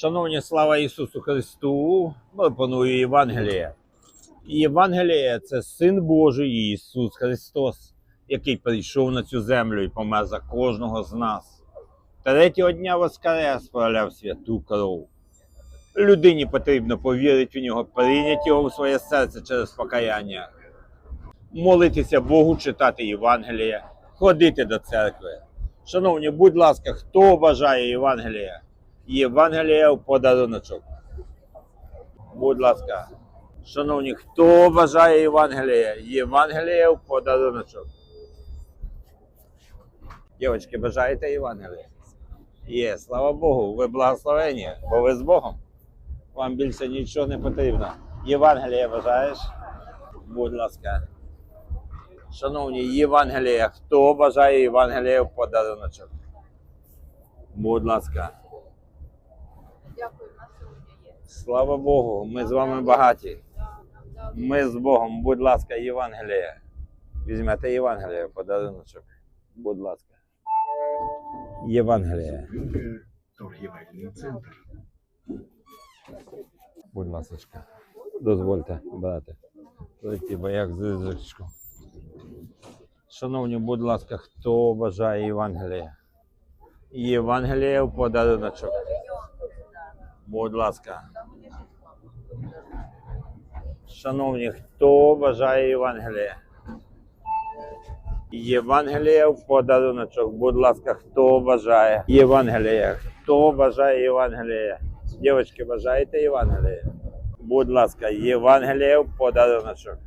Шановні, слава Ісусу Христу! Пропоную Євангеліє. Євангеліє це Син Божий Ісус Христос, який прийшов на цю землю і помер за кожного з нас. Третього дня воскрес проляв святу кров. Людині потрібно повірити в нього, прийняти його в своє серце через покаяння, молитися Богу, читати Євангеліє, ходити до церкви. Шановні, будь ласка, хто бажає Євангелія? Євангелія в подаруночок. Будь ласка. Шановні, хто бажає Євангелія? Євангелія в подаруночок. Дівчатки, бажаєте Євангелія? Є, слава Богу, ви благословені, бо ви з Богом. Вам більше нічого не потрібно. Євангелія бажаєш? Будь ласка. Шановні, Євангелія, хто бажає Євангелія в подаруночок? Будь ласка. Дякую, на сьогодні є. Слава Богу, ми з вами багаті. Ми з Богом, будь ласка, Євангелія. Візьмете Євангелія, подаруночок. Будь ласка. Євангелія. Торгівельний центр. Будь ласка. Дозвольте, брате. Пройти бояк зизочку. Шановні, будь ласка, хто бажає Євангелія? Євангелія в подаруночок. Будь ласка. Шановні, хто бажає Євангелія? Євангелія в подаруночок. Будь ласка, хто бажає Євангелія? Хто бажає Євангелія? Дівчатки, бажаєте Євангелія? Будь ласка, Євангелія в подаруночок.